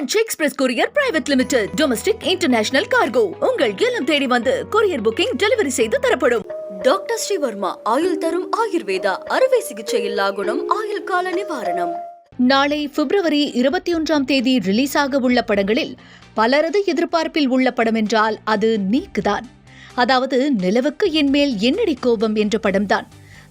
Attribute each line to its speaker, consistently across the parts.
Speaker 1: Franch express courier private limited domestic international cargo உங்கள் இல்லம் தேடி வந்து கொரியர் புக்கிங் டெலிவரி செய்து தரப்படும்.
Speaker 2: டாக்டர் ஸ்ரீவர்மா ஆயுள் தரும் ஆயுர்வேதா அறுவை சிகிச்சை இல்லா குணம் ஆயுள் கால நிவாரணம்.
Speaker 1: நாளை பிப்ரவரி இருபத்தி ஒன்றாம் தேதி ரிலீஸ் ஆக உள்ள படங்களில் பலரது எதிர்பார்ப்பில் உள்ள படம் என்றால் அது நீக்குதான். அதாவது நிலவுக்கு என்மேல் என்னடி கோபம் என்ற படம்தான்.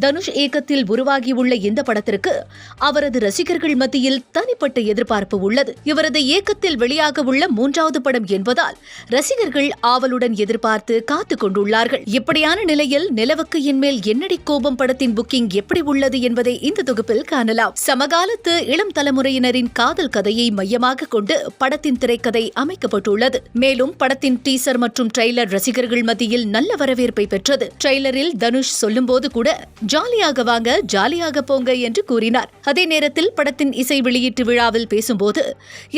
Speaker 1: தனுஷ் இயக்கத்தில் உருவாகியுள்ள இந்த படத்திற்கு அவரது ரசிகர்கள் மத்தியில் தனிப்பட்ட எதிர்பார்ப்பு உள்ளது. இவரது இயக்கத்தில் வெளியாக உள்ள மூன்றாவது படம் என்பதால் ரசிகர்கள் ஆவலுடன் எதிர்பார்த்து காத்துக் கொண்டுள்ளார்கள். இப்படியான நிலையில் நிலவுக்கு என்மேல் என்னடி கோபம் படத்தின் புக்கிங் எப்படி உள்ளது என்பதை இந்த தொகுப்பில் காணலாம். சமகாலத்து இளம் தலைமுறையினரின் காதல் கதையை மையமாக கொண்டு படத்தின் திரைக்கதை அமைக்கப்பட்டுள்ளது. மேலும் படத்தின் டீசர் மற்றும் ட்ரெய்லர் ரசிகர்கள் மத்தியில் நல்ல வரவேற்பை பெற்றது. ட்ரெய்லரில் தனுஷ் சொல்லும்போது கூட ஜாலியாக வாங்க ஜாலியாக போங்க என்று கூறினார். அதே நேரத்தில் படத்தின் இசை வெளியீட்டு விழாவில் பேசும்போது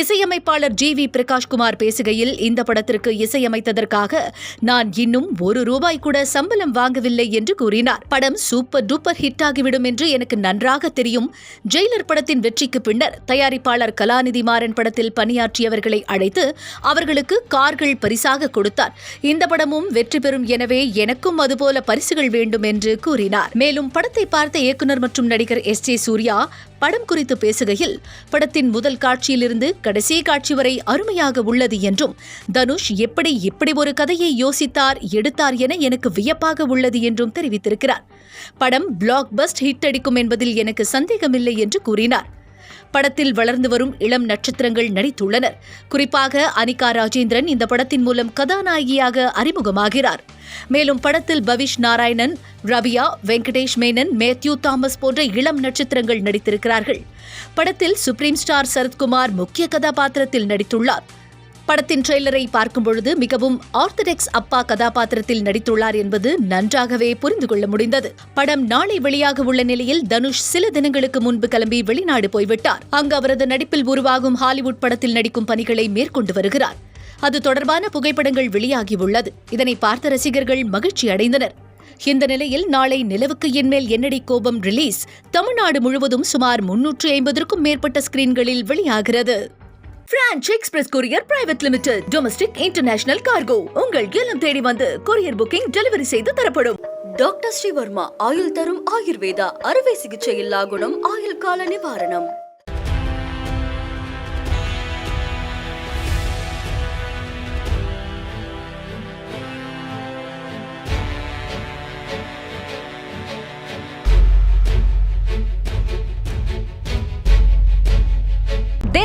Speaker 1: இசையமைப்பாளர் ஜி வி பிரகாஷ்குமார் பேசுகையில் இந்த படத்திற்கு இசையமைத்ததற்காக நான் இன்னும் ஒரு ரூபாய் கூட சம்பளம் வாங்கவில்லை என்று கூறினார். படம் சூப்பர் டூப்பர் ஹிட் ஆகிவிடும் என்று எனக்கு நன்றாக தெரியும். ஜெயிலர் படத்தின் வெற்றிக்கு பின்னர் தயாரிப்பாளர் கலாநிதி மாறன் படத்தில் பணியாற்றியவர்களை அழைத்து அவர்களுக்கு கார்கள் பரிசாக கொடுத்தார். இந்த படமும் வெற்றி பெறும் எனவே எனக்கும் அதுபோல பரிசுகள் வேண்டும் என்று கூறினார். மேலும் படத்தை பார்த்த இயக்குனர் மற்றும் நடிகர் எஸ் ஜே சூர்யா படம் குறித்து பேசுகையில் படத்தின் முதல் காட்சியிலிருந்து கடைசி காட்சி வரை அருமையாக உள்ளது என்றும் தனுஷ் எப்படி இப்படி ஒரு கதையை யோசித்தார் எடுத்தார் என எனக்கு வியப்பாக உள்ளது என்றும் தெரிவித்திருக்கிறார். படம் பிளாக் பஸ்ட் ஹிட் அடிக்கும் என்பதில் எனக்கு சந்தேகமில்லை என்று கூறினார். படத்தில் வளர்ந்து வரும் இளம் நட்சத்திரங்கள் நடித்துள்ளனர். குறிப்பாக அனிகா ராஜேந்திரன் இந்த படத்தின் மூலம் கதாநாயகியாக அறிமுகமாகிறார். மேலும் படத்தில் பவிஷ் நாராயணன் ரவியா வெங்கடேஷ் மேனன் மேத்யூ தாமஸ் போன்ற இளம் நட்சத்திரங்கள் நடித்திருக்கிறார்கள். படத்தில் சுப்ரீம் ஸ்டார் சரத்குமார் முக்கிய கதாபாத்திரத்தில் நடித்துள்ளார். படத்தின் ட்ரெய்லரை பார்க்கும் பொழுது மிகவும் ஆர்த்தடாக்ஸ் அப்பா கதாபாத்திரத்தில் நடித்துள்ளார் என்பது நன்றாகவே புரிந்து கொள்ள முடிந்தது. படம் நாளை வெளியாக உள்ள நிலையில் தனுஷ் சில தினங்களுக்கு முன்பு கிளம்பி வெளிநாடு போய்விட்டார். அங்கு அவரது நடிப்பில் உருவாகும் ஹாலிவுட் படத்தில் நடிக்கும் பணிகளை மேற்கொண்டு வருகிறார். அது தொடர்பான புகைப்படங்கள் வெளியாகியுள்ளது. இதனை பார்த்த ரசிகர்கள் மகிழ்ச்சி அடைந்தனர். இந்த நிலையில் நாளை நிலவுக்கு என்மேல் என்னடி கோபம் ரிலீஸ்? தமிழ்நாடு முழுவதும் சுமார் முன்னூற்று ஐம்பதற்கும் மேற்பட்ட ஸ்கிரீன்களில் வெளியாகிறது. Franch express courier private limited domestic international cargo உங்கள் இல்லம் தேடி வந்து கொரியர் புக்கிங் டெலிவரி செய்து தரப்படும்.
Speaker 2: டாக்டர் ஸ்ரீவர்மா ஆயுள் தரும் ஆயுர்வேதா அறுவை சிகிச்சை இல்லா குணம் ஆயுள் கால நிவாரணம்.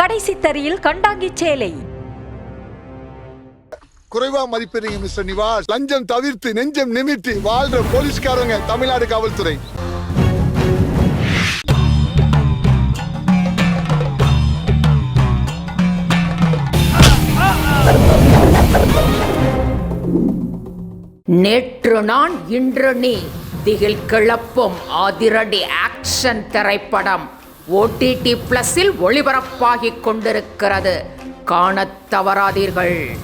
Speaker 3: கடைசி தரியில் கண்டாங்கி சேலை.
Speaker 4: குறைவா மதிப்பிடுறீங்க மிஸ்டர் நிவாஸ். லஞ்சம் தவிர்த்து நெஞ்சம் நிமித்தி வாழ்ற போலீஸ்காரங்க தமிழ்நாடு காவல்துறை.
Speaker 5: நேற்று நான் இன்று நீ. திகில் கிளப்பும் அதிரடி ஆக்ஷன் திரைப்படம். ஓடிடி பிளஸில் ஒளிபரப்பாகிக் கொண்டிருக்கிறது. காணத் தவறாதீர்கள்.